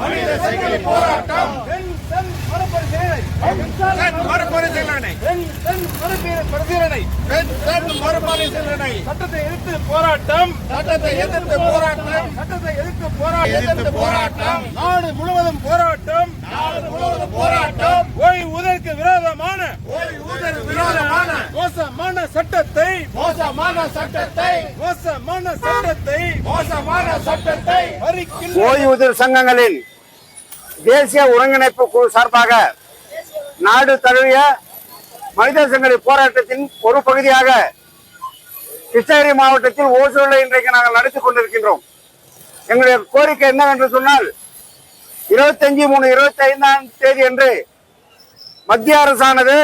மனித சங்கிலி போராட்டம். மறுபரிசீலனை. மறுபரிசீலனை. சட்டத்தை எதிர்த்து போராட்டம். சட்டத்தை எதிர்த்து போராட்டம். சட்டத்தை எதிர்த்து போராட்டம். போராட்டம். நாடு முழுவதும் போராட்டம். நாடு முழுவதும் போராட்டம். ஓய்வூதியருக்கு விரோதமான ஓய்வூதியர் விரோதமான மோசமான சட்டத்தை மோசமான சட்டத்தை மோசமான சட்டத்தை மோசமான சட்டத்தை ஓய்வூதியர் சங்கங்களின் தேசிய ஒருங்கிணைப்பு குழு சார்பாக நாடு தழுவிய மனித சங்கடி போராட்டத்தின் ஒரு பகுதியாக கிருஷ்ணகிரி மாவட்டத்தில் ஓசூரில் இன்றைக்கு நாங்கள் நடத்தி கொண்டிருக்கின்றோம். எங்களுடைய கோரிக்கை என்னவென்று சொன்னால் இருபத்தஞ்சு மூணு இருபத்தி ஐந்தாம் தேதி என்று மத்திய அரசானது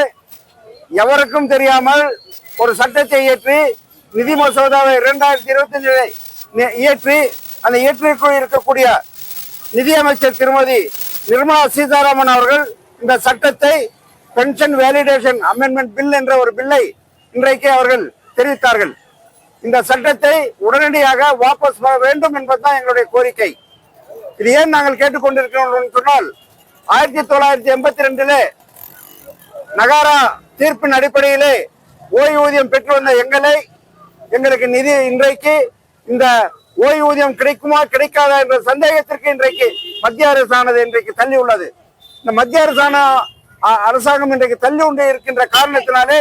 எவருக்கும் தெரியாமல் ஒரு சட்டத்தை இயற்றி நிதி மசோதாவை இரண்டாயிரத்தி இருபத்தி இயற்றி அந்த இயற்றிற்குள் இருக்கக்கூடிய நிதியமைச்சர் திருமதி நிர்மலா சீதாராமன் அவர்கள் இந்த சட்டத்தை பென்ஷன் வேலிடேஷன் அமெண்ட்மெண்ட் பில் என்ற ஒரு பில்லை இன்றைக்கு அவர்கள் தெரிவித்தார்கள். இந்த சட்டத்தை உடனடியாக வாபஸ் பெற வேண்டும் என்பதுதான் எங்களுடைய கோரிக்கை. இது ஏன் நாங்கள் கேட்டுக்கொண்டிருக்கிறோம் என்று சொன்னால் ஆயிரத்தி தொள்ளாயிரத்தி எண்பத்தி ரெண்டிலே நகாரா தீர்ப்பின் அடிப்படையிலே ஓய்வூதியம் பெற்று வந்த எங்களை எங்களுக்கு நிதி இன்றைக்கு இந்த ஓய்வூதியம் கிடைக்குமா கிடைக்காதா என்ற சந்தேகத்திற்கு இன்றைக்கு மத்திய அரசானது இன்றைக்கு தள்ளி உள்ளது. இந்த மத்திய அரசான அரசாங்கம் இன்றைக்கு தள்ளி கொண்டு இருக்கின்ற காரணத்தினாலே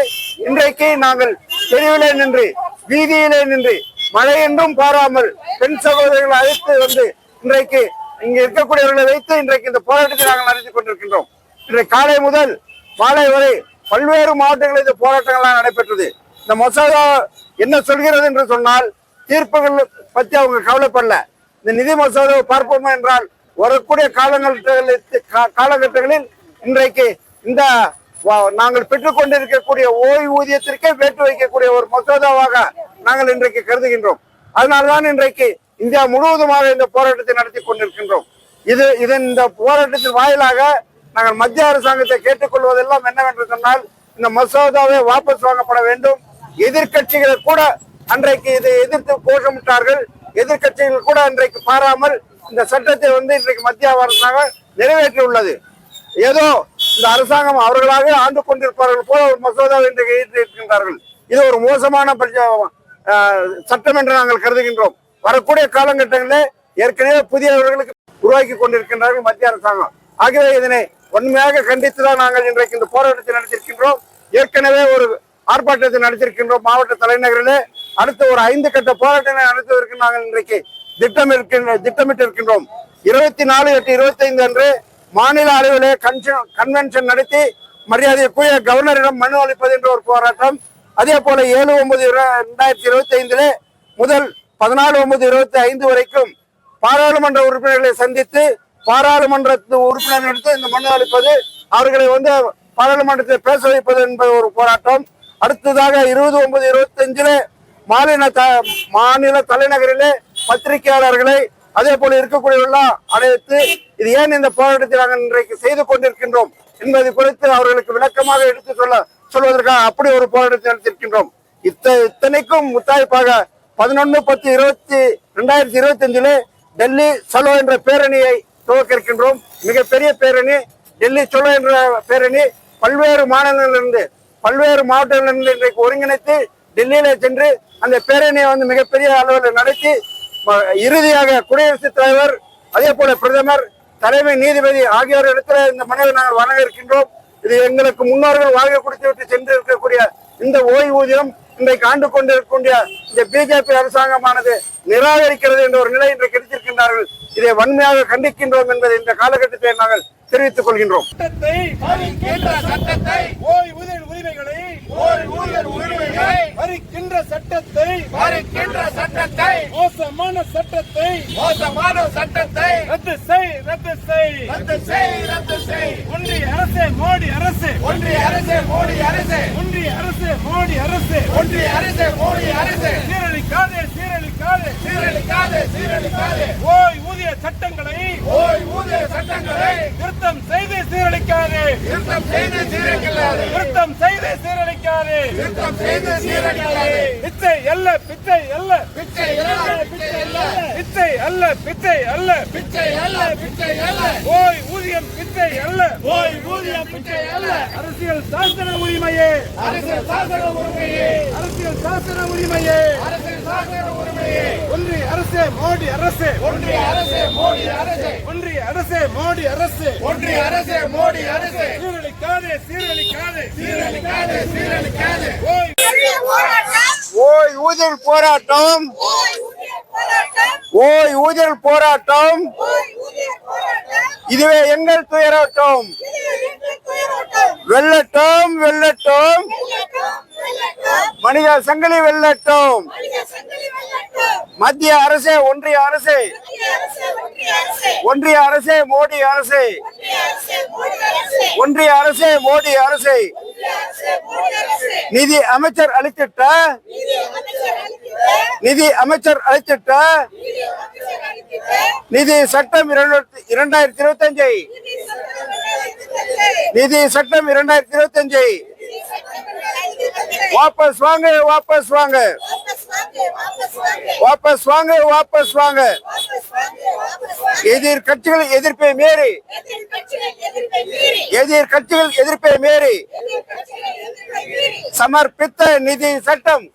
இன்றைக்கு நாங்கள் தெருவிலே நின்று வீதியிலே நின்று மழை என்றும் பாராமல் பெண் சகோதரர்களை அழைத்து வந்து இன்றைக்கு இங்க இருக்கக்கூடியவர்களை வைத்து இன்றைக்கு இந்த போராட்டத்தை நாங்கள் நடத்தி கொண்டிருக்கின்றோம். இன்றைக்கு காலை முதல் மாலை வரை பல்வேறு மாவட்டங்களில் இந்த போராட்டங்கள்லாம் நடைபெற்றது. இந்த மசோதா என்ன சொல்கிறது என்று சொன்னால் தீர்ப்புகள் பற்றி அவங்க கவலைப்படல. இந்த நிதி மசோதாவை பார்ப்போம் என்றால் வரக்கூடிய காலங்களில் காலகட்டங்களில் இன்றைக்கு இந்த நாங்கள் பெற்றுக்கொண்டிருக்கக்கூடிய ஓய்வூதியத்திற்கே வேட்டு வைக்கக்கூடிய ஒரு மசோதாவாக நாங்கள் இன்றைக்கு கருதுகின்றோம். அதனால்தான் இன்றைக்கு இந்தியா முழுவதுமாக இந்த போராட்டத்தை நடத்தி கொண்டிருக்கின்றோம். இது இதன் இந்த போராட்டத்தின் வாயிலாக நாங்கள் மத்திய அரசாங்கத்தை கேட்டுக்கொள்வதெல்லாம் என்னவென்று சொன்னால் இந்த மசோதாவை வாபஸ் வாங்கப்பட வேண்டும். எதிர்க்கட்சிகள் கூட அன்றைக்கு இதை எதிர்த்து கோஷமிட்டார்கள். எதிர்க்கட்சிகள் கூட அன்றைக்கு பாராமல் இந்த சட்டத்தை வந்து இன்றைக்கு மத்திய அரசாங்கம் நிறைவேற்றியுள்ளது. ஏதோ இந்த அரசாங்கம் அவர்களாக ஆண்டு கொண்டிருப்பார்கள் போல ஒரு மசோதாவை இன்றைக்கு இருக்கின்றார்கள் இது ஒரு மோசமான ஆஹ், சட்டம் என்று நாங்கள் கருதுகின்றோம். வரக்கூடிய காலகட்டங்களில் ஏற்கனவே புதியவர்களுக்கு உருவாக்கி கொண்டிருக்கின்றார்கள் மத்திய அரசாங்கம். ஆகவே இதனை உண்மையாக கண்டித்துதான் நாங்கள் இன்றைக்கு இந்த போராட்டத்தை நடத்தியிருக்கின்றோம். ஏற்கனவே ஒரு ஆர்ப்பாட்டத்தை நடத்தியிருக்கின்றோம் மாவட்ட தலைநகரிலே. அடுத்த ஒரு ஐந்து கட்ட போராட்டங்களை நடத்துவதற்கு நாங்கள் இன்றைக்கு திட்டமிருக்கின்ற திட்டமிட்டு இருக்கின்றோம் இருபத்தி நாலு எட்டு இருபத்தி ஐந்து அன்று மாநில அளவிலே கன்வென்ஷன் நடத்தி மரியாதைக்குரிய கவர்னரிடம் மனு அளிப்பது என்ற ஒரு போராட்டம். அதே போல ஏழு ஒன்பது இரண்டாயிரத்தி இருபத்தி ஐந்திலே முதல் பதினாலு ஒன்பது இருபத்தி ஐந்து வரைக்கும் பாராளுமன்ற உறுப்பினர்களை சந்தித்து பாராளுமன்ற எடுத்து இந்த மனு அளிப்பது அவர்களை வந்து பாராளுமன்றத்தில் பேச வைப்பது என்பது ஒரு போராட்டம். அடுத்ததாக இருபது ஒன்பது இருபத்தி அஞ்சிலே மாநில த மாநில தலைநகரிலே பத்திரிகையாளர்களை அதே போல இருக்கக்கூடியவர்களாம் அழைத்து இது ஏன் இந்த போராட்டத்தை நாங்கள் இன்றைக்கு செய்து கொண்டிருக்கின்றோம் என்பது குறித்து அவர்களுக்கு விளக்கமாக எடுத்து சொல்ல சொல்வதற்காக அப்படி ஒரு போராட்டத்தை நடத்திருக்கின்றோம் இத்த இத்தனைக்கும் முத்தாய்ப்பாக பதினொன்று பத்து இருபத்தி ரெண்டாயிரத்தி இருபத்தி அஞ்சிலே டெல்லி சலோ என்ற பேரணியை துவக்க இருக்கின்றோம் மிகப்பெரிய பேரணி டெல்லி சலோ என்ற பேரணி பல்வேறு மாநிலங்களிலிருந்து பல்வேறு மாவட்டங்களிலிருந்து இன்றைக்கு ஒருங்கிணைத்து டெல்லியில சென்று அந்த பேரணியை வந்து மிகப்பெரிய அளவில் நடத்தி இறுதியாக குடியரசுத் தலைவர் அதே போல பிரதமர் தலைமை நீதிபதி ஆகியோர் இடத்துல இந்த மனுவை நாங்கள் வழங்க இருக்கின்றோம். இது எங்களுக்கு முன்னோர்கள் வாழ்க்கை கொடுத்து விட்டு சென்று இருக்கக்கூடிய இந்த ஓய்வூதியம் இன்றைக்கு ஆண்டு கொண்டிருக்கக்கூடிய இந்த பிஜேபி அரசாங்கமானது நிராகரிக்கிறது என்ற ஒரு நிலை இன்றைக்கு கிடைத்திருக்கின்றார்கள் இதை வன்மையாக கண்டிக்கின்றோம் என்பதை இந்த காலகட்டத்தை நாங்கள் தெரிவித்துக் கொள்கின்றோம். மறிக்கின்ற சட்டத்தை மறிக்கின்ற சட்டத்தை மோசமான சட்டத்தை மோசமான சட்டத்தை ரத்து செய் ரத்து செய். ரத்து செய் ரத்து செய். ஒன்றிய அரசே மோடி அரசு. ஒன்றிய அரசு மோடி அரசு. ஒன்றிய அரசு மோடி அரசு. ஒன்றிய அரசு மோடி அரசு. சீரழிக்காதே சீரழிக்காதே. சீரழிக்காது சீரழிக்காது. ஓய்வூதிய சட்டங்களை ஓய்வூதிய சட்டங்களை திருத்தம் செய்து சீரழிக்காதே. திருத்தம் செய்து சீரழிக்காது. திருத்தம் செய்து சீரழிக்காதே. திருத்தம் செய்து சீரழிக்காது. பிச்சை அல்ல பிச்சை அல்ல. பிச்சை இல்ல பிச்சை இல்ல பிச்சை அல்ல பிச்சை அல்ல. பிச்சை அல்ல பிச்சை அல்ல. ஓய் ஊதியம் பிச்சை அல்ல. ஓய் ஊதியம் பிச்சை அல்ல. அரசியல் சாசன உரிமையே. அரசியல் சாசன உரிமையே. அரசியல் சாசன உரிமையே. அரசியல் ஒன்றிய அரசே மோடி அரசு. ஒன்றிய அரசு மோடி அரசு. ஒன்றிய அரசே மோடி அரசு. ஒன்றிய அரசு மோடி அரசு. சீரழிக்காதே சீரழிக்காதே. சீரழிக்காது சீரழிக்காது. ஓய். ஓய் ஊதியர் போராட்டம். ஓய் ஊதியர் போராட்டம். இதுவே எங்கள் துயராட்டம். வெள்ளட்டும் வெள்ளட்டும். மனித சங்கிலி வெள்ளட்டும். மத்திய அரசே ஒன்றிய அரசே. ஒன்றிய அரசே மோடி அரசே. ஒன்றிய அரசே மோடி அரசே. நிதி அமைச்சர் அளித்திட்ட நிதி அமைச்சர் அளித்திட்ட நிதி சட்டம் இரண்டாயிரத்தி இரண்டாயிரத்தி இருபத்தி அஞ்சு நிதி சட்டம் இரண்டாயிரத்தி இருபத்தி அஞ்சு வாபஸ் வாங்க வாபஸ் வாங்க. வாபஸ் வாங்க வாபஸ் வாங்க. எதிர் கட்சிகள் எதிர்ப்பை மீறி. எதிர் கட்சிகள் எதிர்ப்பை மீறி. சமர்ப்பித்த நிதி சட்டம்.